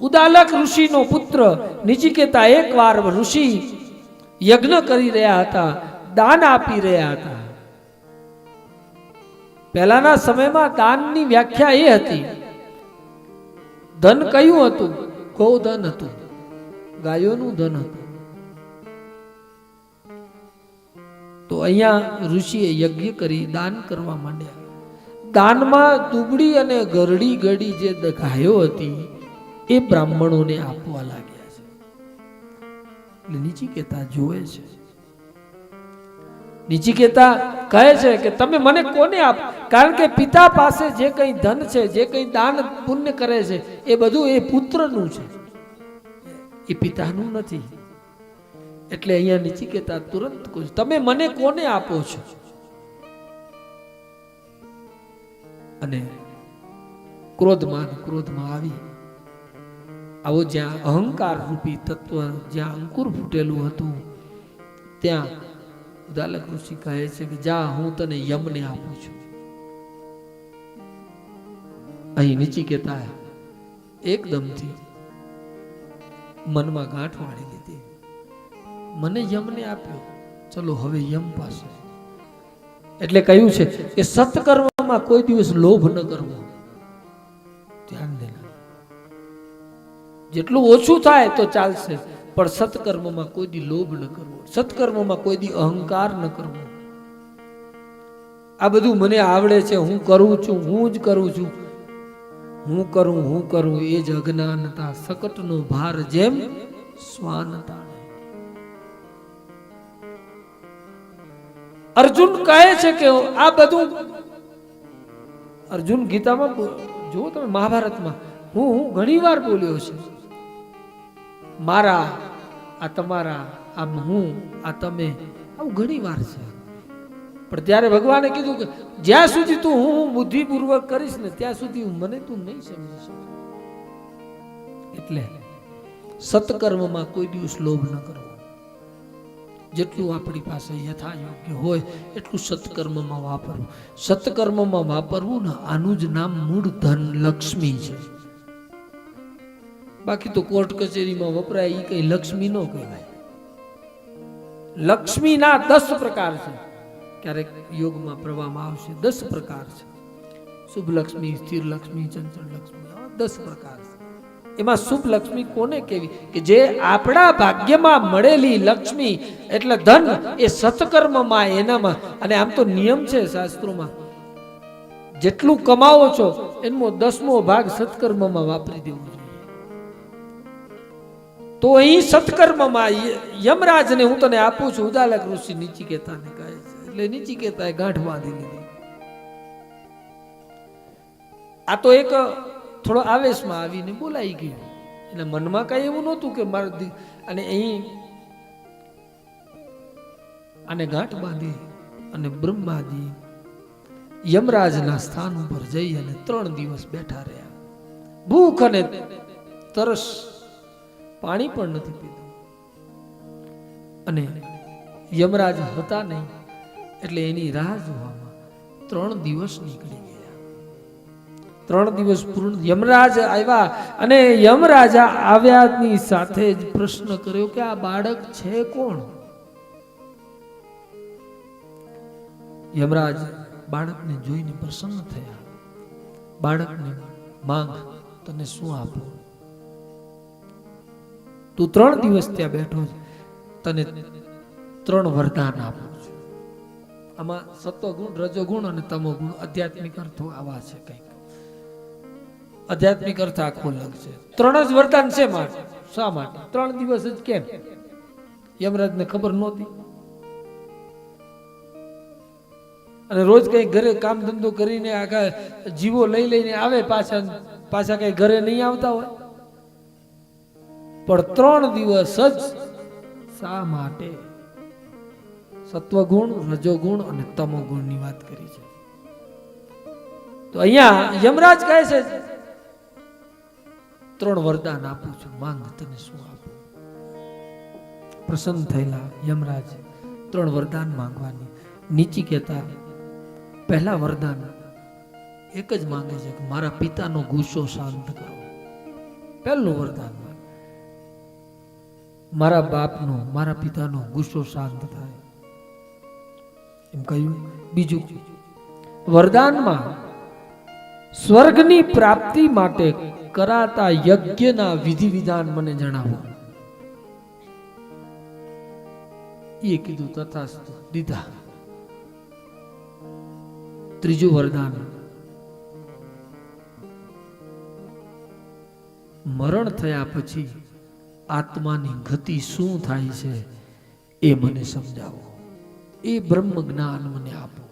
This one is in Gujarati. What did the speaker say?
ઉદાલક ઋષિનો પુત્ર નિચિકેતા એકવાર ઋષિ યજ્ઞ કરી રહ્યા હતા, દાન આપી રહ્યા હતા. પહેલાના સમયમાં દાનની વ્યાખ્યા એ હતી. ધન કયું હતું? ગૌધન હતું. ગાયોનું ધન હતું. તો અહીંયા ઋષિએ યજ્ઞ કરી દાન કરવા માંડ્યા. દાનમાં દુબળી અને ગરડી ગડી જે ગાયો હતી એ બ્રાહ્મણોને આપવા લાગ્યા છે. એટલે નીચિકેતા જોવે છે. નીચિકેતા કહે છે કે તમે મને કોને આપ? કારણ કે પિતા પાસે જે કંઈ ધન છે, જે કંઈ દાન પુણ્ય કરે છે, એ બધું એ પુત્રનું છે. એ પિતાનું નથી. એટલે અહીંયા નીચિકેતા તુરંત કહો તમે મને કોને આપો છો? અને ક્રોધમાં ક્રોધમાં આવી આવો જ્યાં અહંકાર રૂપી તત્વ જ્યાં અંકુર ફૂટેલું હતું, ત્યાં ઉદાલક ઋષિ કહે છે કે, જા, હું તને યમને આપું છું. અહીં નીચી કેતા એકદમથી મનમાં ગાંઠ વાળી લીધી. મને યમને આપ્યો. ચલો, હવે યમ પાસે. એટલે કહ્યું છે કે, સત્કર્મમાં કોઈ દિવસ લોભ ન કરવો. ધ્યાન દેના જેટલું ઓછું થાય તો ચાલશે. પણ સત્કર્મમાં કોઈ દી લોભ ન કરવો. સત્કર્મમાં કોઈ દી અહંકાર ન કરવો. આ બધું મને આવડે છે. હું કરું છું. હું જ કરું છું. હું કરું હું કરું એ જ અજ્ઞાનતા. સકટનો ભાર જેમ સ્વાનતા અર્જુન કહે છે કે આ બધું અર્જુન ગીતામાં જુઓ તમે મહાભારતમાં. હું હું ઘણી વાર બોલ્યો છે. મારા, આ તમારા, આમ હું, આ તમે. આવું ઘણી વાર છે. પણ ત્યારે ભગવાને કીધું કે જ્યાં સુધી તું હું બુદ્ધિપૂર્વક કરીશ ને, ત્યાં સુધી મને તું નહીં સમજી શકે એટલે સત્કર્મમાં કોઈ દિવસ લોભ ન કરવો. જેટલું આપણી પાસે યથા યોગ્ય હોય, એટલું સત્કર્મમાં વાપરવું. સત્કર્મમાં વાપરવું ને આનું જ નામ મૂળ ધન લક્ષ્મી છે. બાકી તો કોર્ટ કચેરીમાં વપરાય એ કઈ લક્ષ્મી નો કહેવાય. લક્ષ્મીના દસ પ્રકાર છે. ક્યારેક યોગમાં પ્રવાહમાં આવશે, દસ પ્રકાર છે. શુભ લક્ષ્મી, સ્થિર લક્ષ્મી, ચંચળ લક્ષ્મી દસ પ્રકાર છે. એમાં શુભ લક્ષ્મી કોને કેવી કે જે આપણા ભાગ્યમાં મળેલી લક્ષ્મી, એટલે ધન એ સત્કર્મમાં એનામાં. અને આમ તો નિયમ છે શાસ્ત્રોમાં. જેટલું કમાવો છો એનો દસમો ભાગ સત્કર્મમાં વાપરી દેવો તો અહીં સત્કર્મમાં યમરાજને હું તને આપું છું. ઉદાલક ઋષિ નીચિકેતાને કહે છે. એટલે નીચિકેતાએ ગાંઠ બાંધી લીધી. આ તો એક થોડો આવેશમાં આવીને બોલાઈ ગયું. એટલે મનમાં કઈ એવું નહોતું કે મારા અને અહીં આને ગાંઠ બાંધી અને બ્રહ્માજી યમરાજના સ્થાન ઉપર જઈ અને ત્રણ દિવસ બેઠા રહ્યા. ભૂખ અને તરસ પાણી પણ નથી પીધું. અને યમરાજ હતા નહીં એટલે એની રાહ જોવામાં ત્રણ દિવસ નીકળી ગયા. ત્રણ દિવસ પૂર્ણ યમરાજ આવ્યા અને યમરાજા આવ્યાની સાથે જ પ્રશ્ન કર્યો કે આ બાળક છે કોણ? યમરાજ બાળકને જોઈને પ્રસન્ન થયા. બાળકને માંગ, તને શું આપું? તું ત્રણ દિવસ ત્યાં બેઠો છે. તને ત્રણ વરદાન આપું છું. આમાં રજો ગુણ અને તમોગુણ આધ્યાત્મિક અર્થો આવા છે કંઈક. આધ્યાત્મિક અર્થ આખો અલગ છે. ત્રણ જ વરદાન છે માટે શા માટે? ત્રણ દિવસ જ કેમ? યમરાજને ખબર નહોતી. અને રોજ કઈ ઘરે કામ ધંધો કરીને આખા જીવો લઈ લઈને આવે પાછા પાછા કઈ ઘરે નહીં આવતા હોય? પણ ત્રણ દિવસ જ શા માટે? સત્વગુણ, રજોગુણ અને તમોગુણની વાત કરી છે. તો અહીંયા યમરાજ કહે છે, ત્રણ વરદાન આપું છું. માંગ તને શું આપું? પ્રસન્ન થયેલા યમરાજ ત્રણ વરદાન માંગવાની. નીચી કહેતા, પહેલા વરદાન એક જ માંગે છે કે મારા પિતાનો ગુસ્સો શાંત કરો. પહેલું વરદાન મારા બાપનો, મારા પિતાનો ગુસ્સો શાંત થાય. એમ કહ્યું, બીજું વરદાનમાં સ્વર્ગની પ્રાપ્તિ માટે કરાતા યજ્ઞના વિધિ વિધાન મને જણાવો. એ કીધું તથાસ્તુ, દીધા. ત્રીજું વરદાન. મરણ થયા પછી આત્માની ગતિ શું થાય છે એ મને સમજાવો. એ બ્રહ્મ જ્ઞાન મને આપો.